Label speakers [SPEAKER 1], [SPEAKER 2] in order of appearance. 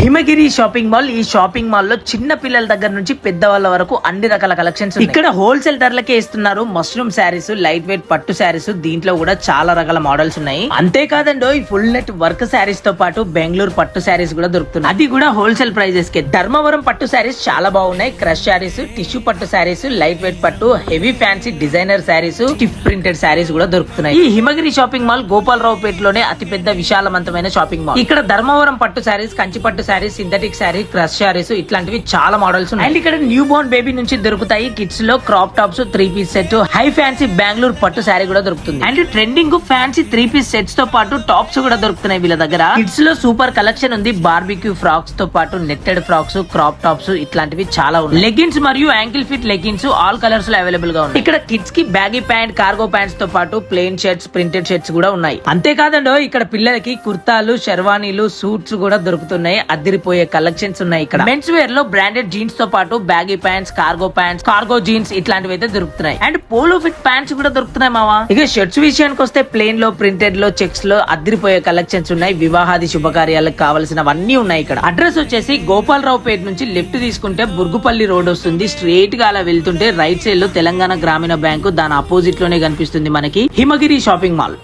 [SPEAKER 1] హిమగిరి shopping mall ఈ shopping మాల్లో చిన్న పిల్లల దగ్గర నుంచి పెద్దవాళ్ళ వరకు అన్ని రకాల కలెక్షన్స్ ఇక్కడ హోల్సేల్ ధరలకే ఇస్తున్నారు మష్రూమ్ శారీస్ లైట్ వెయిట్ పట్టు శారీస్ దీంట్లో కూడా చాలా రకాల మోడల్స్ ఉన్నాయి. అంతేకాదండి ఈ ఫుల్ నెట్ వర్క్ శారీస్తో పాటు బెంగళూరు పట్టు శారీస్ కూడా దొరుకుతున్నాయి. అది కూడా హోల్సేల్ ప్రైజెస్కి ధర్మవరం పట్టు శారీస్ చాలా బాగున్నాయి. క్రష్ శారీస్ టిష్యూ పట్టు శారీస్ లైట్ వెయిట్ పట్టు heavy fancy designer saris stiff printed saris కూడా దొరుకుతున్నాయి. ఈ హిమగిరి షాపింగ్ మాల్ గోపాలరావు పేటలోనే అతిపెద్ద విశాలవంతమైన షాపింగ్ మాల్. ఇక్కడ ధర్మవరం పట్టు శారీస్ కంచి పట్టు saris synthetic sari crush saris ఇట్లాంటివి చాలా మోడల్స్ ఉన్నాయి. అండ్ ఇక్కడ న్యూ బోర్న్ బేబీ నుంచి దొరుకుతాయి. కిడ్స్లో crop tops three piece set high fancy Bengaluru పట్టు శారీ కూడా దొరుకుతుంది. And trending fancy three piece సెట్స్తో పాటు టాప్స్ కూడా దొరుకుతున్నాయి వీళ్ళ దగ్గర. కిడ్స్లో సూపర్ కలెక్షన్ ఉంది. బార్బిక్యూ ఫ్రాక్స్తో పాటు నెట్టెడ్ ఫ్రాక్స్ క్రాప్ టాప్స్ ఇట్లాంటివి చాలా ఉన్నాయి. లెగిన్స్ మరియు యాంకిల్ ఫిట్ లెగిన్స్ ఆల్ కలర్స్లో అవైలబుల్గా ఉన్నాయి. ఇక్కడ కిడ్స్కి బ్యాగీ ప్యాంట్ కార్గో ప్యాంట్స్తో పాటు ప్లెయిన్ షర్ట్స్ ప్రింటెడ్ షర్ట్స్ కూడా ఉన్నాయి. అంతేకాదండో ఇక్కడ పిల్లలకి కుర్తాలు షెర్వానీలు సూట్స్ కూడా దొరుకుతున్నాయి. అద్దరిపోయే కలెక్షన్స్ ఉన్నాయి ఇక్కడ. మెన్స్ వేర్లో బ్రాండెడ్ జీన్స్తో పాటు baggy pants cargo pants cargo jeans ఇట్లాంటివి అయితే దొరుకుతున్నాయి. అండ్ పోలో ఫిట్ ప్యాంట్స్ కూడా దొరుకుతున్నాయి మావా. ఇక షర్ట్స్ విషయానికి వస్తే ప్లేన్లో ప్రింటెడ్లో చెక్స్లో అద్దరిపోయే కలెక్షన్స్ ఉన్నాయి. వివాహాది శుభకార్యాలకు కావాల్సినవన్నీ ఉన్నాయి ఇక్కడ. అడ్రస్ వచ్చేసి గోపాలరావు పేట నుంచి లెఫ్ట్ తీసుకుంటే బుర్గుపల్లి రోడ్ వస్తుంది. స్ట్రేట్గా అలా వెళ్తుంటే రైట్ సైడ్లో తెలంగాణ గ్రామీణ బ్యాంకు దాని అపోజిట్లోనే కనిపిస్తుంది మనకి. హిమగిరి షాపింగ్ మాల్